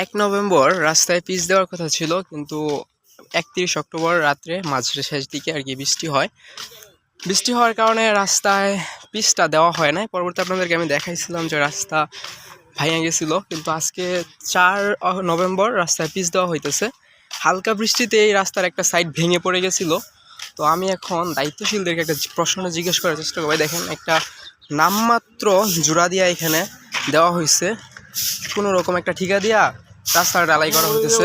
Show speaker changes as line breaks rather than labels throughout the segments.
এক নভেম্বর রাস্তায় পিচ দেওয়ার কথা ছিল, কিন্তু একত্রিশ অক্টোবর রাত্রে মাঝের শেষ দিকে আর কি বৃষ্টি হয়। বৃষ্টি হওয়ার কারণে রাস্তায় পিচটা দেওয়া হয় না পরবর্তী আপনাদেরকে আমি দেখাইছিলাম যে রাস্তা ভাইয়া গেছিল, কিন্তু আজকে চার নভেম্বর রাস্তায় পিচ দেওয়া হইতেছে। হালকা বৃষ্টিতে এই রাস্তার একটা সাইড ভেঙে পড়ে গেছিল। তো আমি এখন দায়িত্বশীলদেরকে একটা প্রশ্ন জিজ্ঞেস করার চেষ্টা করব। দেখেন একটা নামমাত্র জোড়া দিয়া এখানে দেওয়া হয়েছে কোনো রকম একটা ঠিকা দিয়া রাস্তার ডালাই করা হইতেছে।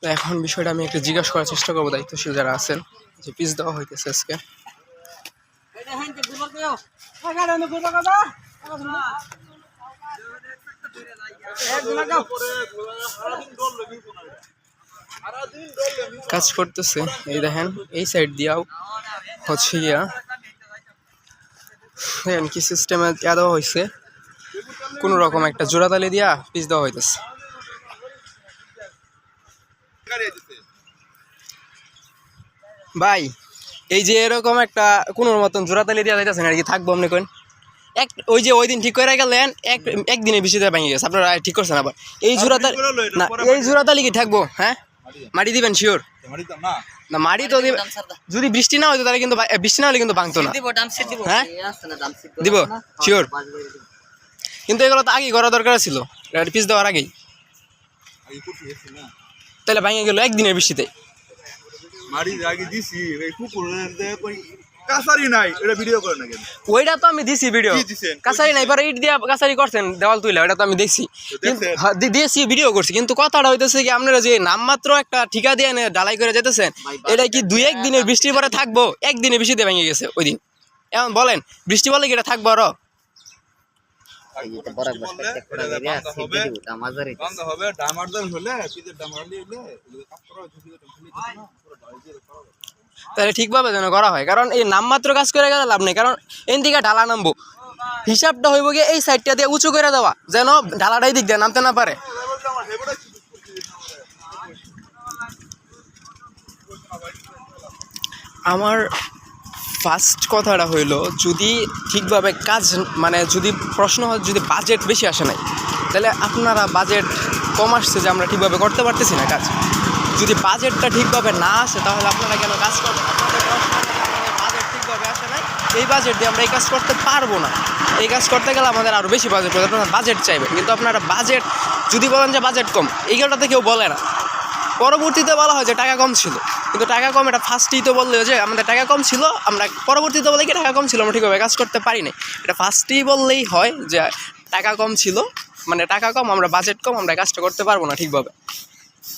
তো? এখন বিষয়টা আমি একটা জিজ্ঞাসা করার চেষ্টা করব দায়িত্বশীল যারা আছেন যে পিস দেওয়া হইতেছে আজকে। কাজ করতেছে এই দেখেন এই সাইড দিয়াও হচ্ছে গিয়া দেখেন কি সিস্টেমে দেওয়া দেওয়া হয়েছে কোনো রকম একটা জোড়াতালি দিয়া পিস দেওয়া হইতেছে। ভাই এই যে এরকম একটা কোনো মতন জোড়াতালি দেওয়া যাইতেছে না আর কি থাকব আপনি কোন এক ওই যে ওই দিন ঠিক করে গেলেন এক একদিনে বেশি দেওয়া ভেঙে গেছে। আপনারা ঠিক করছেন আবার। এই জোড়াতালি না এই জোড়াতালি কি থাকব? হ্যাঁ? মাটি দিবেন শিওর না। মাটি তো দিবে যদি বৃষ্টি না হইতো তাহলে কিন্তু বৃষ্টি না হলে কিন্তু ভাঙতো না। হ্যাঁ? দিব? শিওর কিন্তু এগুলো তো আগেই করা দরকার ছিল। পিস দেওয়ার আগেই। তাহলে ভাঙে গেল একদিনের বৃষ্টিতে।
মারি আগে দিছি কাছারি নাই এটা ভিডিও না
ওইটা তো আমি দিছি ভিডিও? কাছারি না এবার ইট দিয়া কাছারি করছেন দেওয়াল তুইলা ওটা তো আমি দেখছি? হ্যাঁ, দিয়েছি ভিডিও করছি কিন্তু কথাটা হইতেছে কি আপনারা যে নামমাত্র একটা ঠিকা দিয়ে ডালাই করে যেতেছেন এটা কি দুই এক দিনের বৃষ্টির পরে থাকব? একদিনে বৃষ্টিতে ভেঙে গেছে ওই দিন। এখন বলেন বৃষ্টি বলে কি এটা থাকব
আরও?
হবে।
তাহলে ঠিকভাবে যেন করা হয়। কারণ এই নামমাত্র কাজ করে গেলে লাভ নেই। কারণ এন দিকে ঢালা নামবো। হিসাবটা হইব গিয়ে এই সাইডটা দিয়ে উঁচু করে দেওয়া। যেন ঢালাটাই দিক দিয়ে নামতে না পারে। আমার ফার্স্ট কথাটা হইল, যদি ঠিকভাবে কাজ মানে যদি প্রশ্ন হয়, যদি বাজেট বেশি আসে নাই, তাহলে আপনারা বাজেট কম আসছে যে আমরা ঠিকভাবে করতে পারতেছি না কাজ। যদি বাজেটটা ঠিকভাবে না আসে, তাহলে আপনারা কেন কাজ করবেন? বাজেট ঠিকভাবে আসে নাই। এই বাজেট দিয়ে আমরা এই কাজ করতে পারব না। এই কাজ করতে গেলে আমাদের আরও বেশি বাজেট হবে আপনারা বাজেট চাইবেন। কিন্তু আপনারা বাজেট যদি বলেন যে বাজেট কম এই এইগুলোটাতে কেউ বলে না। পরবর্তীতে বলা হয় যে টাকা কম ছিল। কিন্তু টাকা কম এটা ফার্স্টেই তো বললে যে আমাদের টাকা কম ছিল, আমরা পরবর্তীতে বলে কি টাকা কম ছিল, আমরা ঠিকভাবে কাজ করতে পারি না এটা ফার্স্টেই বললেই হয় যে টাকা কম ছিল। মানে টাকা কম, আমরা বাজেট কম, আমরা কাজটা করতে পারব না ঠিকভাবে।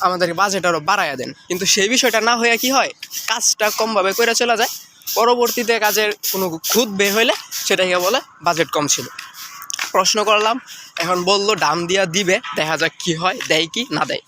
আমাদের বাজেট আরও বাড়াইয়া দেন। কিন্তু সেই বিষয়টা না হয়ে কি হয়? কাজটা কমভাবে করে চলে যায়। পরবর্তীতে কাজের কোনো খুদ বের হইলে সেটাকে বলে বাজেট কম ছিল। প্রশ্ন করলাম, এখন বলল দাম দিয়া দিবে, দেখা যাক কি হয়, দেয় কি, না দেয়?